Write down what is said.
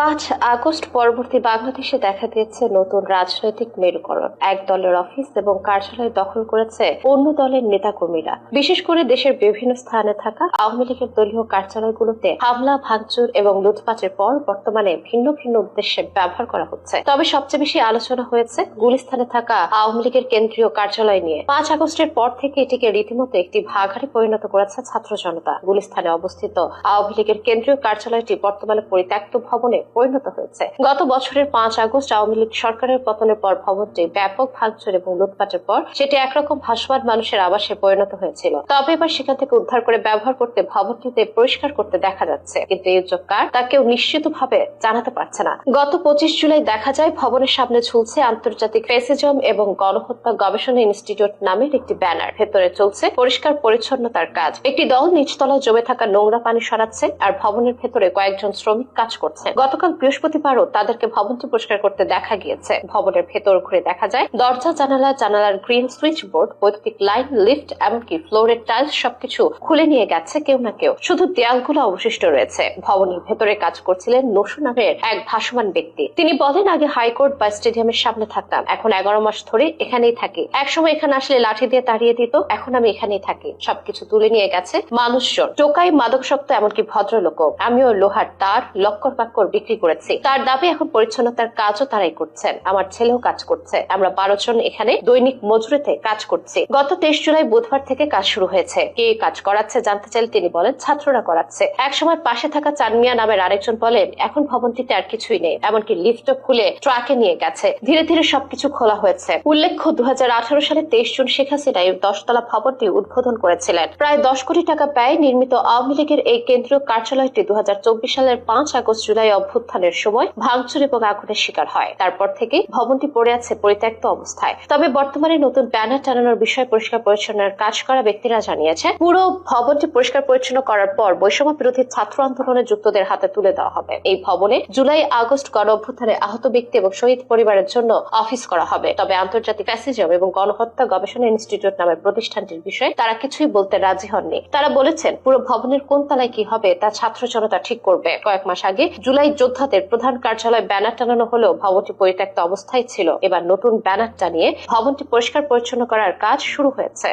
পাঁচ আগস্ট পরবর্তী বাংলাদেশে দেখা দিয়েছে নতুন রাজনৈতিক মেরুকরণ। এক দলের অফিস এবং কার্যালয় দখল করেছে অন্য দলের নেতাকর্মীরা। বিশেষ করে দেশের বিভিন্ন স্থানে থাকা আওয়ামী লীগের দলীয় কার্যালয়গুলোতে হামলা, ভাঙচুর এবং লুটপাটের পর বর্তমানে ভিন্ন ভিন্ন উদ্দেশ্যে ব্যবহার করা হচ্ছে। তবে সবচেয়ে বেশি আলোচনা হয়েছে গুলিস্থানে থাকা আওয়ামী লীগের কেন্দ্রীয় কার্যালয় নিয়ে। পাঁচ আগস্টের পর থেকে এটিকে রীতিমতো একটি ভাগারে পরিণত করেছে ছাত্র জনতা। গুলিস্থানে অবস্থিত আওয়ামী লীগের কেন্দ্রীয় কার্যালয়টি বর্তমানে পরিত্যক্ত ভবনে পরিণত হয়েছে। গত বছরের পাঁচ আগস্ট আওয়ামী লীগ সরকারের পতনের পর ভবনটি ব্যাপক ভাঙচুর এবং লুটপাটের পর সেটি একরকম ভাসমান মানুষের আবাসে পরিণত হয়েছিল। তবে এবার সেখান থেকে উদ্ধার করে ব্যবহার করতে ভবনটিতে পরিষ্কার করতে দেখা যাচ্ছে। কিন্তু এই উদ্যোগ কার, তা কেউ নিশ্চিতভাবে জানাতে পারছে না। গত পঁচিশ জুলাই দেখা যায় ভবনের সামনে ঝুলছে আন্তর্জাতিক ফেসিজম এবং গণহত্যা গবেষণা ইনস্টিটিউট নামের একটি ব্যানার। ভেতরে চলছে পরিষ্কার পরিচ্ছন্নতার কাজ। একটি দল নিচতলায় জমে থাকা নোংরা পানি সরাচ্ছে আর ভবনের ভেতরে কয়েকজন শ্রমিক কাজ করছে গতকাল বৃহস্পতিবারও তাদেরকে ভবনটি পরিষ্কার করতে দেখা গিয়েছে। ভবনের ভেতর ঘুরে দেখা যায়, দরজা, জানালা, জানালার গ্রিল সুইচ বোর্ড বৈদ্যুতিক লাইন, লিফট, এমনকি ফ্লোরের টাইলস সবকিছু খুলে নিয়ে গেছে কেউ না কেউ। শুধু দেয়ালগুলো অবশিষ্ট রয়েছে। ভবনের ভেতরে কাজ করছিলেন নসু নামের এক ভাসমান ব্যক্তি। তিনি বলেন, আগে হাইকোর্ট বা স্টেডিয়ামের সামনে থাকতাম। এখন এগারো মাস ধরে এখানেই থাকি। একসময় এখানে আসলে লাঠি দিয়ে তাড়িয়ে দিত, এখন আমি এখানেই থাকি। সবকিছু তুলে নিয়ে গেছে মানুষজন। টোকাই মাদকশক্ত এমনকি ভদ্রলোক আমিও লোহার তার লক্কর বাক্কর বিক্রি করেছি। তার দাবি এখন পরিচ্ছন্নতার কাজও তারাই করছেন। আমার ছেলেও কাজ করছে। আমরা বারো জন এখানে দৈনিক মজুরিতে কাজ করছি। গত তেইশ জুলাই বুধবার থেকে কাজ শুরু হয়েছে। কে কাজ করাচ্ছে জানতে চাইলে তিনি বলেন, ছাত্ররা করাচ্ছে। একসময় পাশে থাকা চানমিয়া নামের আরেকজন বলেন, এখন ভবনটিতে আর কিছুই নেই, এমনকি লিফটও খুলে ট্রাকে নিয়ে গেছে। ধীরে ধীরে সবকিছু খোলা হয়েছে। উল্লেখ্য দু হাজার আঠারো সালে তেইশ জুন শেখ হাসিনা এই দশতলা ভবনটি উদ্বোধন করেছিলেন। প্রায় দশ কোটি টাকা ব্যয় নির্মিত আওয়ামী লীগের এই কেন্দ্রীয় কার্যালয়টি দু হাজার চব্বিশ সালের পাঁচ আগস্ট জুলাই অভ্যুত্থানের সময় ভাঙচুর এবং আগুনের শিকার হয়। তারপর থেকে ভবনটি পড়ে আছে পরিত্যক্ত অবস্থায়। তবে বর্তমানে নতুন ব্যানার টানানোর বিষয়ে পরিষ্কার পরিচ্ছন্নের কাজ করা ব্যক্তিরা জানিয়েছে পুরো ভবনটি পরিষ্কার পরিচ্ছন্ন করার পর বৈষম্য বিরোধী ছাত্র আন্দোলনে যুক্তদের হাতে তুলে দেওয়া হবে। এই ভবনে জুলাই, আগস্ট গণ অভ্যুত্থানে আহত ব্যক্তি এবং শহীদ পরিবারের জন্য অফিস করা হবে। তবে আন্তর্জাতিক ফ্যাসিজম এবং গণহত্যা গবেষণা ইনস্টিটিউট নামের প্রতিষ্ঠানটির বিষয়ে তারা কিছুই বলতে রাজি হননি। তারা বলেছেন, পুরো ভবনের কোন তলায় কি হবে তা ছাত্র জনতা ঠিক করবে। কয়েক মাস আগে জুলাই যোদ্ধাদের প্রধান কার্যালয় ব্যানার টানানো হলেও ভবনটি পরিত্যক্ত অবস্থায় ছিল। এবার নতুন ব্যানার টানিয়ে ভবনটি পরিষ্কার পরিচ্ছন্ন করার কাজ শুরু হয়েছে।